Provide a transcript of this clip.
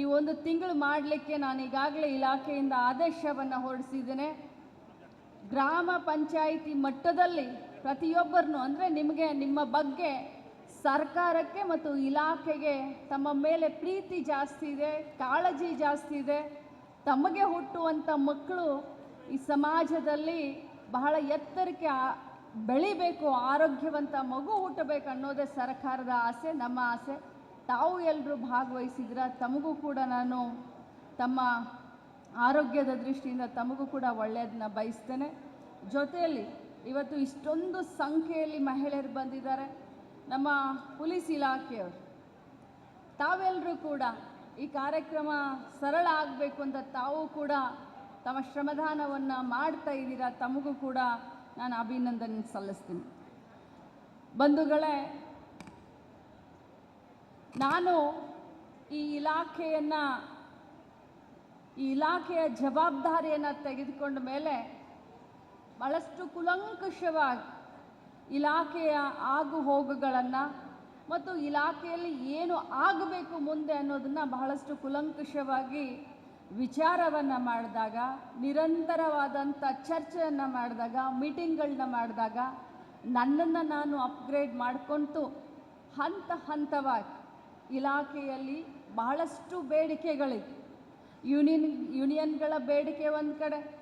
ಈ ಒಂದು ತಿಂಗಳು ಮಾಡಲಿಕ್ಕೆ ನಾನು ಈಗಾಗಲೇ ಇಲಾಖೆಯಿಂದ ಆದೇಶವನ್ನು ಹೊರಡಿಸಿದ್ದೇನೆ. ಗ್ರಾಮ ಪಂಚಾಯಿತಿ ಮಟ್ಟದಲ್ಲಿ ಪ್ರತಿಯೊಬ್ಬರನ್ನು ಅಂದರೆ ನಿಮಗೆ, ನಿಮ್ಮ ಬಗ್ಗೆ ಸರ್ಕಾರಕ್ಕೆ ಮತ್ತು ಇಲಾಖೆಗೆ ತಮ್ಮ ಮೇಲೆ ಪ್ರೀತಿ ಜಾಸ್ತಿ ಇದೆ, ಕಾಳಜಿ ಜಾಸ್ತಿ ಇದೆ. ತಮಗೆ ಹುಟ್ಟುವಂಥ ಮಕ್ಕಳು ಈ ಸಮಾಜದಲ್ಲಿ ಬಹಳ ಎತ್ತರಕ್ಕೆ ಬೆಳಿಬೇಕು, ಆರೋಗ್ಯವಂತ ಮಗು ಹುಟ್ಟಬೇಕು ಅನ್ನೋದೇ ಸರ್ಕಾರದ ಆಸೆ, ನಮ್ಮ ಆಸೆ. ತಾವು ಎಲ್ಲರೂ ಭಾಗವಹಿಸಿದ್ರ ತಮಗೂ ಕೂಡ ನಾನು ತಮ್ಮ ಆರೋಗ್ಯದ ದೃಷ್ಟಿಯಿಂದ ತಮಗೂ ಕೂಡ ಒಳ್ಳೆಯದನ್ನ ಬಯಸ್ತೇನೆ. ಜೊತೆಯಲ್ಲಿ ಇವತ್ತು ಇಷ್ಟೊಂದು ಸಂಖ್ಯೆಯಲ್ಲಿ ಮಹಿಳೆಯರು ಬಂದಿದ್ದಾರೆ. ನಮ್ಮ ಪೊಲೀಸ್ ಇಲಾಖೆಯವರು ತಾವೆಲ್ಲರೂ ಕೂಡ ಈ ಕಾರ್ಯಕ್ರಮ ಸರಳ ಆಗಬೇಕು ಅಂತ ತಾವು ಕೂಡ ತಮ್ಮ ಶ್ರಮದಾನವನ್ನು ಮಾಡ್ತಾ ಇದ್ದೀರಾ, ತಮಗೂ ಕೂಡ ನಾನು ಅಭಿನಂದನೆ ಸಲ್ಲಿಸ್ತೀನಿ. ಬಂಧುಗಳೇ ನಾನು ಈ ಇಲಾಖೆಯನ್ನು, ಈ ಇಲಾಖೆಯ ಜವಾಬ್ದಾರಿಯನ್ನು ತೆಗೆದುಕೊಂಡ ಮೇಲೆ ಭಾಳಷ್ಟು ಕುಲಂಕುಷವಾಗಿ ಇಲಾಖೆಯ ಆಗು ಹೋಗುಗಳನ್ನು ಮತ್ತು ಇಲಾಖೆಯಲ್ಲಿ ಏನು ಆಗಬೇಕು ಮುಂದೆ ಅನ್ನೋದನ್ನು ಬಹಳಷ್ಟು ಕುಲಂಕುಷವಾಗಿ ವಿಚಾರವನ್ನು ಮಾಡಿದಾಗ ನಿರಂತರವಾದಂಥ ಚರ್ಚೆಯನ್ನು ಮಾಡಿದಾಗ ಮೀಟಿಂಗ್ಗಳನ್ನ ಮಾಡಿದಾಗ ನನ್ನನ್ನು ನಾನು ಅಪ್ಗ್ರೇಡ್ ಮಾಡಿಕೊಂಡು ಹಂತ ಹಂತವಾಗಿ ಇಲಾಖೆಯಲ್ಲಿ ಬಹಳಷ್ಟು ಬೇಡಿಕೆಗಳಿವೆ. ಯೂನಿಯನ್ ಯೂನಿಯನ್ಗಳ ಬೇಡಿಕೆ ಒಂದು ಕಡೆ